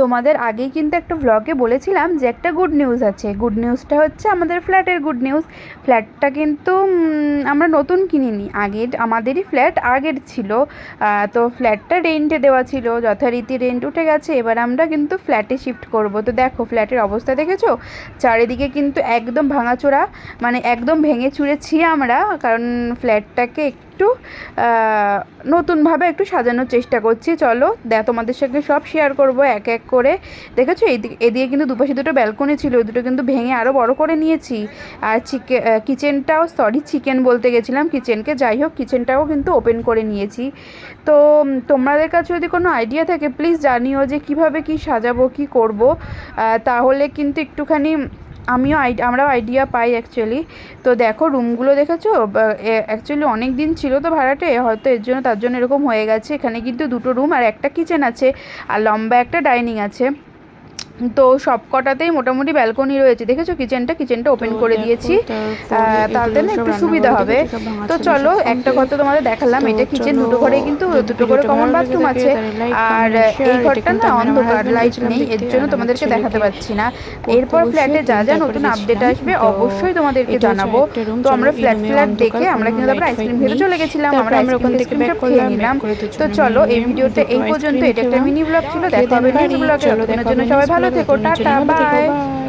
তোমাদের আগেই কিন্তু একটা ভ্লগে বলেছিলাম যে একটা গুড নিউজ আছে। গুড নিউজটা হচ্ছে আমাদের ফ্ল্যাটের গুড নিউজ ফ্ল্যাটটা কিন্তু আমরা নতুন কিনিনি। আগের আমাদেরই ফ্ল্যাট আগের ছিল। তো ফ্ল্যাটটা রেন্টে দেওয়া ছিল। যথারীতি রেন্ট উঠে গেছে। এবার আমরা কিন্তু ফ্ল্যাটে শিফট করব। তো দেখো ফ্ল্যাটের অবস্থা দেখেছ? চারিদিকে কিন্তু একদম ভাঙাচোরা মানে একদম ভেঙে চুরেছি আমরা। কারণ ফ্ল্যাটটাকে একটু নতুনভাবে একটু সাজানোর চেষ্টা করছি। চলো, দেখ, তোমাদের সঙ্গে সব শেয়ার করব। এক এক করে। দেখেছ? এদিকে কিন্তু দুপাশে দুটো ব্যালকনি ছিল ওই দুটো কিন্তু ভেঙে আরও বড় করে নিয়েছি। আর চিকে কিচেনটাও সরি চিকেন বলতে গেছিলাম কিচেনকে যাই হোক কিচেনটাও কিন্তু ওপেন করে নিয়েছি। তো তোমাদের কাছে যদি কোনো আইডিয়া থাকে প্লিজ জানিও যে কীভাবে কি সাজাবো, কি করব। তাহলে কিন্তু একটুখানি আমিও আমরাও আইডিয়া পাই অ্যাকচুয়ালি তো দেখো রুমগুলো দেখেছ? অ্যাকচুয়ালি অনেক দিন ছিল তো ভাড়াটে, হয়তো এর জন্য তার জন্য এরকম হয়ে গেছে। এখানে কিন্তু দুটো রুম আর একটা কিচেন আছে, আর লম্বা একটা ডাইনিং আছে। তো সব কটাতেই মোটামুটি ব্যালকনি রয়েছে। দেখেছ কিচেনটা কিচেনটা ওপেন করে দিয়েছি। তাতে না একটু সুবিধা হবে। তো চলো একটা। ঘর তো তোমাদের দেখালাম। এটা কিচেন দুটো ঘরে কিন্তু দুটো করে কমন বাথরুম আছে। আর এই ঘরটা না অন্ধকার লাইট নেই। এর জন্য তোমাদেরকে দেখাতে পারছি না। এরপর ফ্ল্যাটে যা যা নতুন আপডেট আসবে অবশ্যই তোমাদেরকে জানাব। তো আমরা ফ্ল্যাট ফ্ল্যাট দেখে আমরা কিন্তু তারপরে আইসক্রিম খেতে চলে গেছিলাম। আমরা ওখান থেকে খেয়ে নিলাম। তো চলো এই ভিডিওতে এই পর্যন্ত। এটা একটা মিনি ব্লগ ছিল। দেখা হবে ব্লগে জন্য সবাই next ভালো vlog এ, থেকো ততক্ষণের জন্য টাটা ভালো থেকো, বাই bye।